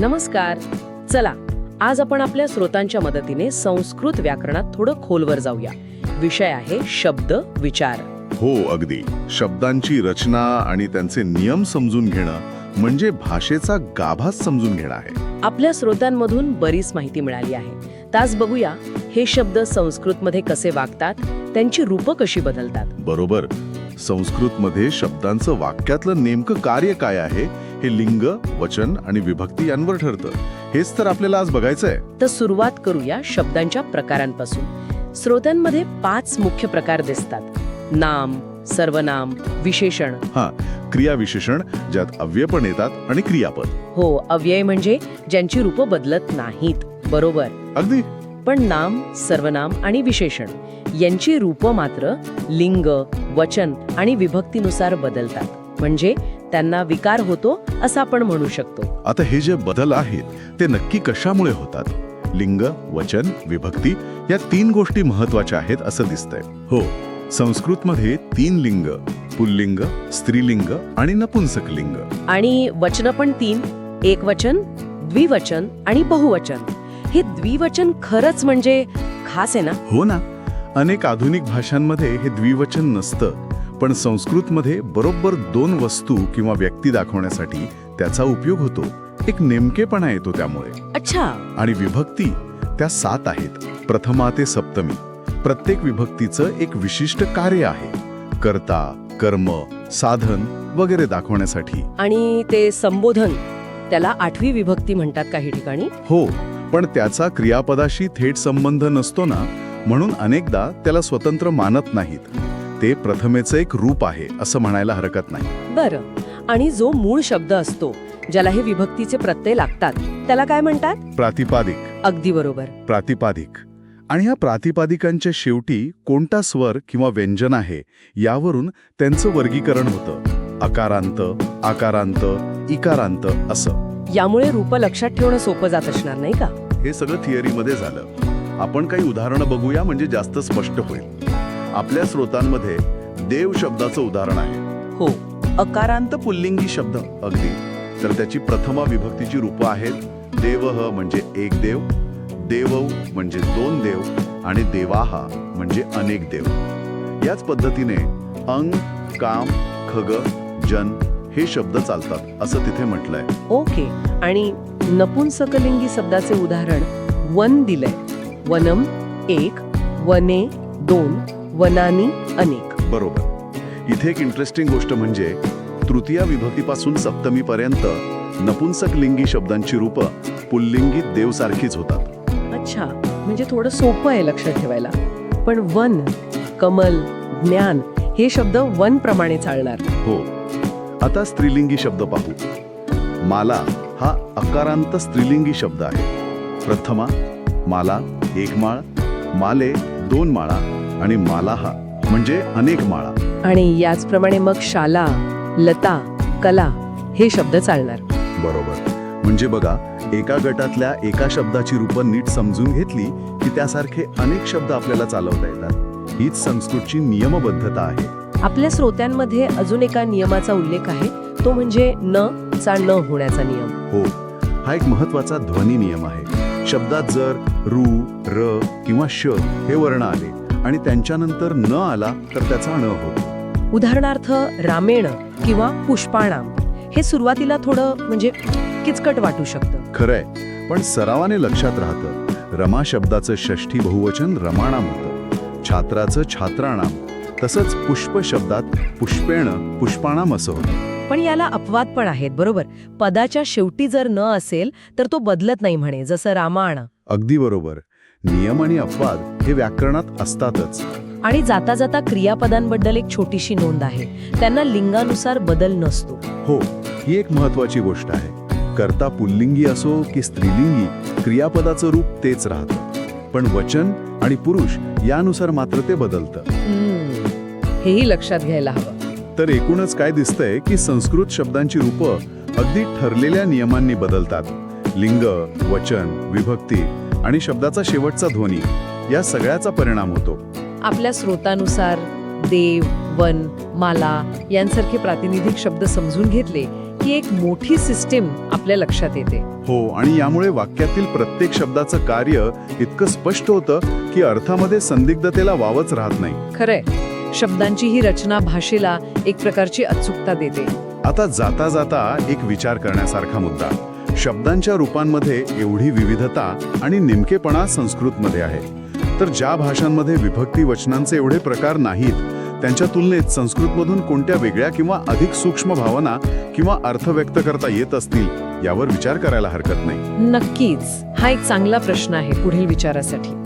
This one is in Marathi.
नमस्कार. चला आज आपण आपल्या स्रोतांच्या मदतीने संस्कृत व्याकरणात थोडं खोलवर जाऊया. विषय आहे शब्द विचार. हो अगदी. शब्दांची रचना आणि त्यांचे नियम समजून घेणं म्हणजे भाषेचा गाभाच समजून घेणं आहे. आपल्या स्रोतांमधून बरीच माहिती मिळाली आहे. तास बघूया हे शब्द संस्कृतमध्ये कसे वागतात त्यांची रूपं कशी बदलतात? बरोबर. संस्कृतमध्ये शब्दांचं वाक्यातलं नेमकं कार्य काय आहे हे लिंग वचन आणि विभक्ती यांवर ठरतं. हेच तर आपल्याला आज बघायचंय. तर सुरुवात करूया शब्दांच्या प्रकारांपासून. श्रोत्यांमध्ये पाच मुख्य प्रकार दिसतात. नाम सर्वनाम विशेषण. हा क्रियाविशेषण ज्यात अव्यय पण येतात आणि क्रियापद हो अव्यय म्हणजे ज्यांची रूपं बदलत नाहीत. बरोबर. अगदी. पण नाम सर्वनाम आणि विशेषण यांची रूपं मात्र लिंग वचन आणि विभक्तीनुसार बदलतात. म्हणजे त्यांना विकार होतो असं आपण म्हणू शकतो. आता हे जे बदल आहेत ते नक्की कशामुळे होतात? लिंग वचन विभक्ती या तीन गोष्टी महत्त्वाच्या आहेत असं दिसतंय. हो संस्कृतमध्ये तीन लिंग पुल्लिंग स्त्रीलिंग आणि नपुंसकलिंग आणि वचन पण तीन एकवचन द्विवचन आणि बहुवचन. हे द्विवचन खरंच म्हणजे खास आहे ना? हो ना. अनेक आधुनिक भाषांमध्ये हे द्विवचन नसतं पण संस्कृतमध्ये बरोबर दोन वस्तू किंवा व्यक्ती दाखवण्यासाठी त्याचा उपयोग होतो. एक नेमकेपणा येतो त्यामुळे. अच्छा. आणि विभक्ती त्या सात आहेत. प्रथमा ते सप्तमी. प्रत्येक विभक्तीचं एक विशिष्ट कार्य आहे. कर्ता कर्म साधन वगैरे दाखवण्यासाठी. आणि ते संबोधन त्याला आठवी विभक्ती म्हणतात काही ठिकाणी. हो पण त्याचा क्रियापदाशी थेट संबंध नसतो ना. म्हणून अनेकदा त्याला स्वतंत्र मानत नाहीत. ते प्रथमेचं एक रूप आहे असं म्हणायला हरकत नाही. बरं. आणि जो मूळ शब्द असतो ज्याला हे विभक्तीचे प्रत्यय लागतात त्याला काय म्हणतात? प्रातिपादिक. अगदी बरोबर. प्रातिपादिक. आणि ह्या प्रातिपादिकांच्या शेवटी कोणता स्वर किंवा व्यंजन आहे यावरून त्यांचं वर्गीकरण होतं. अकारांत आकारांत इकारांत असं. यामुळे रूप लक्षात ठेवणं सोपं जात असणार नाही का? हे सगळं थिअरीमध्ये झालं. आपण काही उदाहरणं बघूया म्हणजे जास्त स्पष्ट होईल. आपल्या स्रोतांमध्ये देव शब्दाचं उदाहरण आहे. हो. अकारांत पुल्लिंगी शब्द अगदी. तर त्याची प्रथमा विभक्तीची रूपं आहेत देवह म्हणजे एक देव देवौ म्हणजे दोन देव आणि देवाहा म्हणजे अनेक देव. याच पद्धतीने अंग काम खग जन हे शब्द चालतात असं तिथे म्हटलंय. ओके. आणि नपुंसकलिंगी शब्दाचे उदाहरण वन दिलंय. वनम एक वने दोन वनानी अनेक. बरोबर. इथे एक इंटरेस्टिंग गोष्ट म्हणजे तृतीया विभक्तीपासून सप्तमीपर्यंत नपुंसक लिंगी शब्दांची रूपं पुल्लिंगी देवसारखीच होतात. अच्छा म्हणजे थोडं सोपं आहे लक्षात ठेवायला. पण वन कमल ज्ञान हे शब्द वन प्रमाणे चालणार. हो. आता स्त्रीलिंगी शब्द पाहू. माला हा अकारांत स्त्रीलिंगी शब्द आहे. प्रथमा माला एक माळ माले दोन माळा आणि मालाहा म्हणजे अनेक माळा. आणि याचप्रमाणे मग शाला लता कला हे शब्द चालणार. बरोबर. म्हणजे बघा एका गटातल्या एका शब्दाची रूपं नीट समजून घेतली की त्यासारखे अनेक शब्द आपल्याला चालवता येतात. हीच संस्कृतची नियमबद्धता आहे. आपल्या श्रोत्यांमध्ये अजून एका नियमाचा उल्लेख आहे. तो म्हणजे न चा न होण्याचा नियम. हो. हा एक महत्त्वाचा ध्वनी नियम आहे. शब्दात जर रू र किंवा श हे वर्ण आले आणि त्यांच्यानंतर न आला तर त्याचा न होतो. उदाहरणार्थ रामेण किंवा पुष्पाणाम हे सुरुवातीला थोडं म्हणजे किचकट वाटू शकतं. खरंय पण सरावाने लक्षात राहतं. रमा शब्दाचं षष्ठी बहुवचन रमाणाम होतं. छात्राचं छात्राणाम. तसंच पुष्प शब्दात पुष्पेण पुष्पाणाम असं. होतं पण याला अपवाद पण आहेत बरोबर? पदाच्या शेवटी जर न असेल तर तो बदलत नाही म्हणे जसं रामायण. अगदी बरोबर. नियम आणि अपवाद हे व्याकरणात असतातच. आणि जाता जाता क्रियापदांबद्दल एक छोटीशी नोंद आहे. त्यांना लिंगानुसार बदल नसतो. हो ही एक महत्वाची गोष्ट आहे. कर्ता पुल्लिंगी असो की स्त्रीलिंगी क्रियापदाचं रूप तेच राहतं. पण वचन आणि पुरुष यानुसार मात्र ते बदलतं. हेही लक्षात घ्यायला हवं. तर एकूणच काय दिसतंय की संस्कृत शब्दांची रूपं अगदी ठरलेल्या नियमांनी बदलतात. लिंग वचन विभक्ती आणि शब्दाचा शेवटचा ध्वनी या सगळ्याचा परिणाम होतो. आपल्या स्रोतानुसार देव वन माला यांसारखे प्रातिनिधिक शब्द समजून घेतले की एक मोठी सिस्टीम आपल्या लक्षात येते. हो आणि यामुळे वाक्यातील प्रत्येक शब्दाचं कार्य इतकं स्पष्ट होतं की अर्थामध्ये संदिग्धतेला वावच राहत नाही. खरंय. शब्दांची ही रचना भाषेला एक प्रकारची अचूकता देते. आता जाता जाता एक विचार करण्यासारखा मुद्दा. शब्दांच्या रूपांमध्ये एवढी विविधता आणि नेमकेपणा संस्कृतमध्ये आहे. तर ज्या भाषांमध्ये विभक्ती वचनांचे एवढे प्रकार नाहीत त्यांच्या तुलनेत संस्कृतमधून कोणत्या वेगळ्या किंवा अधिक सूक्ष्म भावना किंवा अर्थ व्यक्त करता येत असतील यावर विचार करायला हरकत नाही. नक्कीच. हा एक चांगला प्रश्न आहे पुढील विचारासाठी.